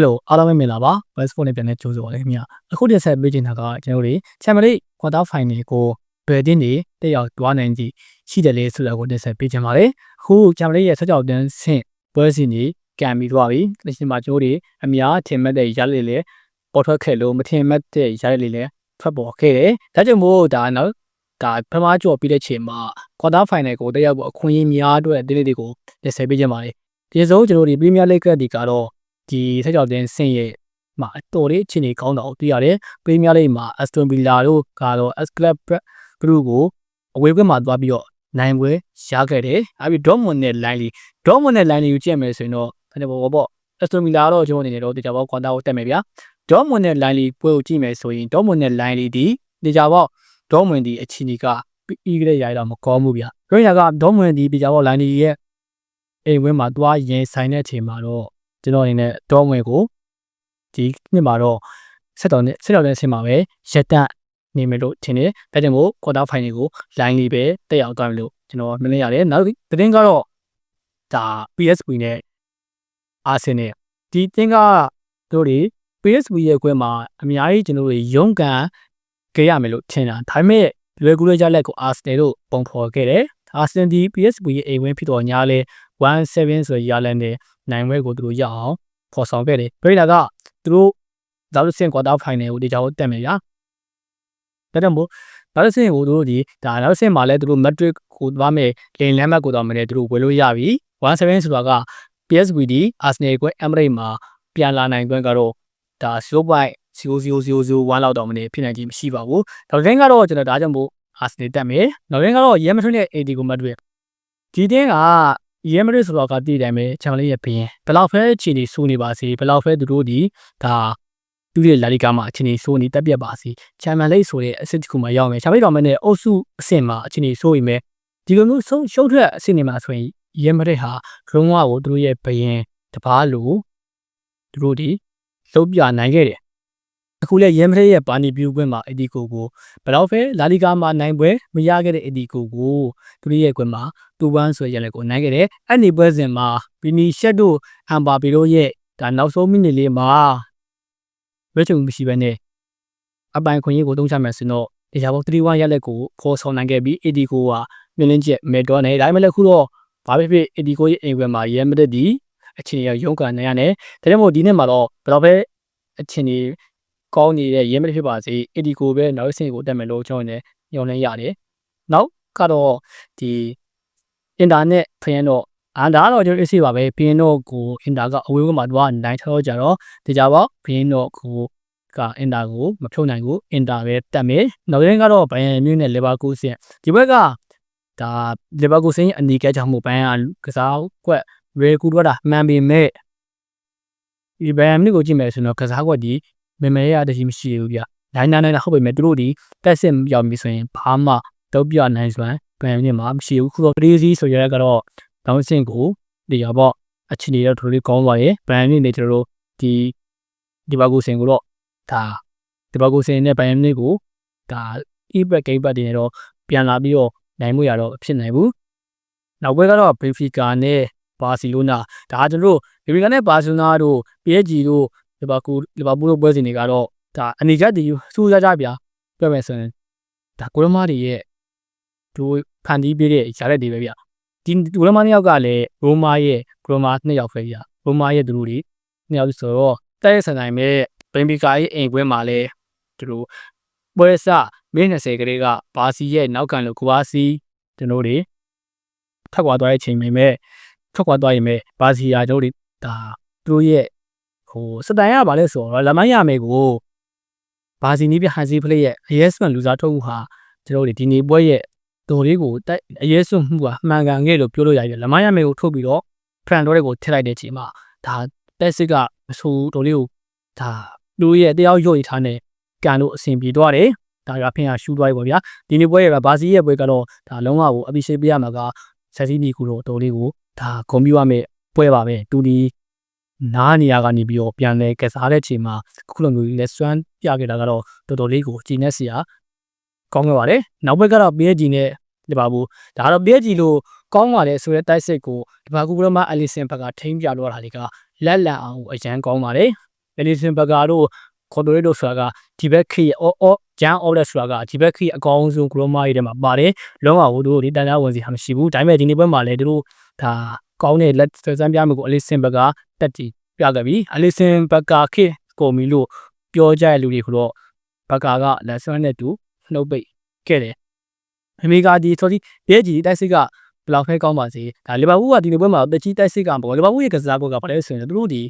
Hello အားလုံးပဲမင်္ဂလာပါ West Phone နဲ့ပြန်တဲ့ကြိုးဆိုပါလေခင်ဗျာအခုတင်ဆက်ပေးချင်တာကကျွန်တော်တို့ Champions League Quarter Final ကိုဘယ်တင်းနေတက်ရောက်သွားနိုင်ကြရှိတယ်လေဆိုတာကိုတင်ဆက်ပေးချင်ပါတယ်အခု Champions League ရဲ့ဆက်ကြောက်တန်းဆင့်ပွဲစဉ်ကြီးကံပြီးသွားပြီဒီချိန်မှာကျွန်တော်တို့အများထင်မှတ်တဲ့ရလဒ်လေပေါ်ထွက်ခဲ့လို့မထင်မှတ်တဲ့ရလဒ်လေလည်းထွက်ပေါ်ခဲ့တယ်ဒါကြောင့်မို့ဒါနော်ဒါပထမကြော်ပြီးတဲ့ချိန်မှာ Quarter Final ကိုတက်ရောက်ဖို့အခွင့်အရေးများအတွက်တင်းလေးတွေကိုတင်ဆက်ပေးချင်ပါတယ်ဒီဆုံးကျွန်တော်တို့ Premier League ကဒီကတော့ ဒီဆက်ကြောက်တင်ဆင့်ရဲ့မှာအတော်လေးအခြေအနေကောင်းတာကိုတွေ့ရတယ်။ပရီးမီးယားလိမှာ Aston Villa တို့ကတော့ S Club Group ကိုအဝေးဘက်မှာသွားပြီးတော့နိုင်ပွဲရခဲ့တယ်။အဲဒီ Dortmund နဲ့ Lille Dortmund နဲ့ Lille ကိုကြည့်မယ်ဆိုရင်တော့ဘယ်လိုပေါ့ပေါ့ Aston Villa ကတော့ကျွန်တော်အနေနဲ့တော့တေချာပေါ့ကွာတာကိုတက်မယ်ဗျာ။ Dortmund နဲ့ Lille ပွဲကိုကြည့်မယ်ဆိုရင် Dortmund နဲ့ Lille ဒီတေချာပေါ့ Dortmund ဒီအခြေအနေကပြီးကြတဲ့ရိုက်တော့မကောင်းဘူးဗျာ။ပြောရတာက Dortmund ဒီတေချာပေါ့ Lille ရဲ့အိမ်ဝင်းမှာသွားရင်ဆိုင်တဲ့အချိန်မှာတော့ ကျွန်တော်အနေနဲ့တောဝင်ကိုဒီနှစ်မှာတော့ဆက်တော်နဲ့ဆက်တော်တဲ့အချိန်မှာပဲရက်တန့်နေမယ်လို့ထင်တယ်။ဒါကြောင့်မို့ quarter final ကို line လေးပဲတက်ရောက်သွားမယ်လို့ကျွန်တော်မြင်ရတယ်။နောက်သတင်းကတော့ဒါ PSV နဲ့ Arsenal ဒီတင်းကတို့တွေ PSV ရဲ့ကွဲမှာအများကြီးကျွန်တော်တို့ရုန်းကန်ကြရမယ်လို့ထင်တာဒါပေမဲ့လွယ်ကူတဲ့ကြလက်ကို Arsenal တို့ပုံဖော်ခဲ့တယ်။ Arsenal ဒီ PSV ရဲ့အိမ်ဝင်းဖြစ်တော်ညာလဲ 17ဆိုရလန်နဲ့နိုင်ပွဲကိုသူတို့ရအောင်ဖော်ဆောင်ခဲ့တယ်ပြိလာကသူတို့ဒါလို့ဆင့်ကွာတာဖိုင်နယ်ကိုတေချာကိုတက်မယ်ဗျာဒါကြောင့်မို့ဒါလို့ဆင့်ကိုသူတို့ဒီဒါဒါလို့ဆင့်မှာလဲသူတို့မက်ဒရစ်ကိုသွားမယ်လင်လမ်းမတ်ကိုသွားမယ်သူတို့ဝယ်လို့ရပြီ17ဆိုတာက PSVD Arsenal ကွဲ Emirates မှာပြန်လာနိုင်ခွင့်ကတော့ဒါ0.0001လောက်တော့မနေဖြစ်နိုင်ခြင်းမရှိပါဘူး။ဒါတိုင်းကတော့ကျွန်တော်ဒါကြောင့်မို့ Arsenal တက်မယ်။နောက်တိုင်းကတော့ Real Madrid နဲ့ AD ကိုမတ်တွေ့ဒီတင်းက ရီယယ်မဒရစ်ဆိုတော့ကတည်တယ်မယ်ချန်ပီယံရဲ့ဘရင်ဘယ်လောက်ဖဲအခြေအနေစိုးနေပါစေဘယ်လောက်ဖဲသူတို့ဒီဒါသူရဲ့လာလီဂါမှာအခြေအနေစိုးနေတက်ပြတ်ပါစေချန်ပီယံလိဆိုတဲ့အဆင့်တစ်ခုမှာရောက်မယ်ချန်ပီယံတော်မနဲ့အုပ်စုအဆင့်မှာအခြေအနေစိုးရင်ပဲဒီလိုမျိုးဆုံးရှုံးထွက်အဆင့်တွေမှာဆိုရင်ရီယယ်မဒရစ်ဟာဂရုံးဝါကိုသူတို့ရဲ့ဘရင်တပားလို့သူတို့ဒီလုံးပြနိုင်ခဲ့တယ် အခုလဲရဲမထရဲ့ပါနီပြူကွင်းမှာအဒီကိုကိုဘယ်တော့ဖဲလာလီဂါမှာနိုင်ပွဲမရခဲ့တဲ့အဒီကိုကိုသူတို့ရဲ့ကွင်းမှာတူပန်းဆိုရလက်ကိုနိုင်ခဲ့တယ်အဲ့ဒီပွဲစဉ်မှာပီနီရှက်တို့အမ်ဘာပီတို့ရဲ့ဒါနောက်ဆုံးမိနစ်လေးမှာဝဲချုံမရှိဘဲနဲ့အပိုင်ခွင့်ရေးကိုတုံးချမယ်ဆိုတော့တရားပေါင်း3-1ရက်လက်ကိုခေါ်ဆောင်နိုင်ခဲ့ပြီးအဒီကိုကမြင်းလင်းချက်မဲတော့နေဒါပေမဲ့လည်းခုတော့ဘာဖြစ်ဖြစ်အဒီကိုရဲ့အိမ်ကွင်းမှာရဲမတက်ဒီအချင်းရရုံးကန်နေရတယ်ဒါကြောင့်မို့ဒီနေ့မှာတော့ဘယ်တော့ပဲအချင်းကြီး ကောင်းနေတဲ့ရင်းမဖြစ်ပါစေအဒီကိုပဲနောက်ဆင့်ကိုတက်မယ်လို့ကျွန်တော်လည်းညွှန်လင်းရတယ်နောက်ကတော့ဒီအင်တာနက်ဖျင်းတော့အာဒါကတော့ကျွန်တော်အစ်စီပါပဲဘင်းတော့ကိုအင်တာကအဝေးကမှတော့နိုင်ထောကြတော့ဒီကြပါဘင်းတော့ကိုကအင်တာကိုမဖြုတ်နိုင်ဘူးအင်တာပဲတက်မယ်နောက်ရင်ကတော့ဘိုင်ယန်မြူးနဲ့လီဗာပူးဆင်ဒီဘက်ကဒါလီဗာပူးဆင်အနီကဲကြောင့်မို့ဘိုင်ယန်ကစားကွက်ရေကူတော့တာမှန်ပေမဲ့ဒီဘိုင်ယန်မြူးကိုကြည့်မယ်ဆိုတော့ကစားကွက်ဒီ မမေရတရှိမရှိဘူးဗျနိုင်နိုင်နိုင်ဟုတ်ပေမဲ့သူတို့ဒီတက်စစ်ရောက်ပြီဆိုရင်ဘာမှတော့ပြနိုင်စွမ်းဘယ်နည်းမှမရှိဘူးခုတော့ပရီစီဆိုရကတော့တောင်းစင်ကိုဒီရပေါ့အချင်းတွေတော့တော်တော်ကောင်းသွားရဲ့ဘန်နည်းနေကျွန်တော်တို့ဒီဒီဘာကိုစင်ကိုတော့ဒါဒီဘာကိုစင်နဲ့ဘန်နည်းကိုဒါ e-back game back တွေနဲ့တော့ပြန်လာပြီးတော့နိုင်မှုရတော့ဖြစ်နိုင်ဘူးနောက်ဘက်ကတော့ဘင်ဖီကာနဲ့ဘာစီလိုနာဒါကျွန်တော်တို့ဘင်ဖီကာနဲ့ဘာစီလိုနာတို့ PSG တို့ လီဗာပူးလီဗာပူးတို့ပွဲစဉ်တွေကတော့ဒါအနေချက်တည်စူးစမ်းကြဗျာပြောမယ်ဆိုရင်ဒါကိုရမတွေရဲ့ဒိုဖန်တီးပြတဲ့ຢာရက်တွေပဲဗျဒီကိုရမနှစ်ယောက်ကလည်းရိုမာရဲ့ကိုရမနှစ်ယောက်ပဲဗျရိုမာရဲ့သူတို့တွေနှစ်ယောက်ဆိုတော့တိုက်ရဆန်နိုင်မဲ့ဘင်ဘီကာရဲ့အိမ်ပွဲမှာလည်းသူတို့ပွဲစမင်း20ကလေးကဘာစီရဲ့နောက်ကန်လို့ကွာစီကျွန်တော်တွေထက်ကွာသွားတဲ့အချိန်မြင်မဲ့ထွက်ခွာသွားရင်မဲ့ဘာစီယာတို့တွေဒါသူတို့ရဲ့ ဟိုစတိုင်ကဘာလဲဆိုတော့လမိုင်းရမယ်ကိုဘာစီနီးပြဟန်စီဖလေးရဲ့အရက်ဆွန်လူစားထုတ်မှုဟာကျွန်တော်တို့ဒီနေပွဲရဲ့တော်လေးကိုတိုက်အရက်ဆွန်မှုကမှန်ကန်ခဲ့လို့ပြောလို့ရတယ်လမိုင်းရမယ်ကိုထုတ်ပြီးတော့ဖရန်တော်တွေကိုထည့်လိုက်တဲ့အချိန်မှာဒါတက်စစ်ကအဆိုးတော်လေးကိုဒါလူရဲ့တယောက်ရုပ်ရထားနဲ့ကန်လို့အဆင်ပြေသွားတယ်ဒါကဖင်ရရှူးသွားပြီပေါ့ဗျာဒီနေ့ပွဲရဘာစီရဲ့ပွဲကတော့ဒါလုံးဝကိုအပိရှိပေးရမှာကဆက်စီနီကူတော့တော်လေးကိုဒါဂုံပြရမယ်ပွဲပါပဲတူဒီ နားနေရာကနေပြီးတော့ပြန်လဲကစားတဲ့ချိန်မှာခုလိုမျိုးလက်စွမ်းပြခဲ့တာကတော့တော်တော်လေးကိုကြည်နေစရာကောင်းခဲ့ပါတယ်နောက်ဘက်ကတော့ PSG နဲ့လီဗာပူးဒါကတော့ PSG လို့ကောင်းပါတယ်ဆိုတဲ့တိုက်စစ်ကိုလီဗာပူးဘက်မှာအလီဆန်ဘက်ကထိန်းပြလို့ရတာတွေကလက်လန်အောင်အရန်ကောင်းပါတယ်အလီစင်ဘဂါတို့ခေါ်တိုရဲတို့ဆိုတာကဒီဘက်ခီအော်အော်ဂျန်အော်လက်ဆိုတာကဒီဘက်ခီအကောင်းဆုံးဂရိုမာကြီးထဲမှာပါတယ်လုံးဝတို့ဒီတန်ကြားဝင်စီဟာမရှိဘူးဒါပေမဲ့ဒီနေ့ပွဲမှာလည်းတို့ဒါကောင်းတဲ့လက်စမ်းပြမှုကိုအလီစင်ဘဂါ တက်တီပြခဲ့ပြီအလီစင်ဘဂါခေကိုမီလို့ပြောကြတဲ့လူတွေကတော့ဘဂါကလက်ဆွမ်းနဲ့တူနှုတ်ပိတ်ခဲ့တယ်အမေကဒီဆိုဒီဘဲကြီးတိုက်စစ်ကဘယ်လောက်ဖဲကောင်းပါစေဒါလီဗာပူးကဒီနေ့ပွဲမှာတက်ကြီးတိုက်စစ်ကပေါ့လီဗာပူးရဲ့ကစားပွဲကဘာလဲဆိုရင်တို့တို့ဒီ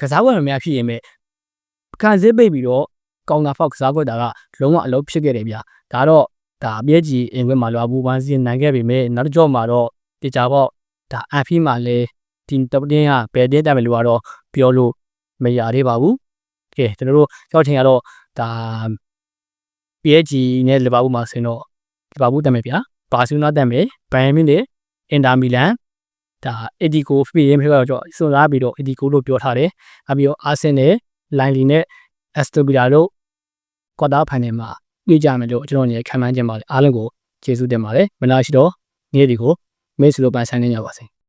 ကစားပွဲမများဖြစ်ရင်မဲ့ခံစစ်ပိတ်ပြီးတော့ကောင်တာဖောက်ကစားပွဲတာကလုံးဝအလုပ်ဖြစ်ခဲ့တယ်ဗျာဒါတော့ဒါအပြည့်ကြီးအင်ကွဲမှာလီဗာပူးပန်းစီနိုင်ခဲ့ပြီမဲ့နောက်တစ်ကြော့မှာတော့တေချာပေါ့ဒါအဖီမှာလဲ ဒီတပတင်းကဘယ်တင်းတက်မယ်လို့ကတော့ပြောလို့မရသေးပါဘူးကဲကျွန်တော်တို့ကြောက်ထင်ရတော့ဒါ PSG နဲ့လီဗာပူးမှာဆင်တော့လီဗာပူးတက်မယ်ဗျာဘာစီလိုနာတက်မယ်ဘိုင်ယန်မြူးနဲ့အင်တာမီလန်ဒါအဒီကိုဖေးရင်ဖေးကတော့ကြောစွန်စားပြီးတော့အဒီကိုလို့ပြောထားတယ်အပြီးတော့အာဆင်နယ်လိုင်လီနဲ့အက်စတိုဗီလာတို့ကွာတာဖိုင်နယ်မှာတွေ့ကြမယ်လို့ကျွန်တော်အနေနဲ့ခံမှန်းချင်ပါတယ်အားလုံးကိုကျေးဇူးတင်ပါတယ်မနာရှိတော့နေ့ဒီကိုမေ့စီလိုပန်ဆန်းနေကြပါစေ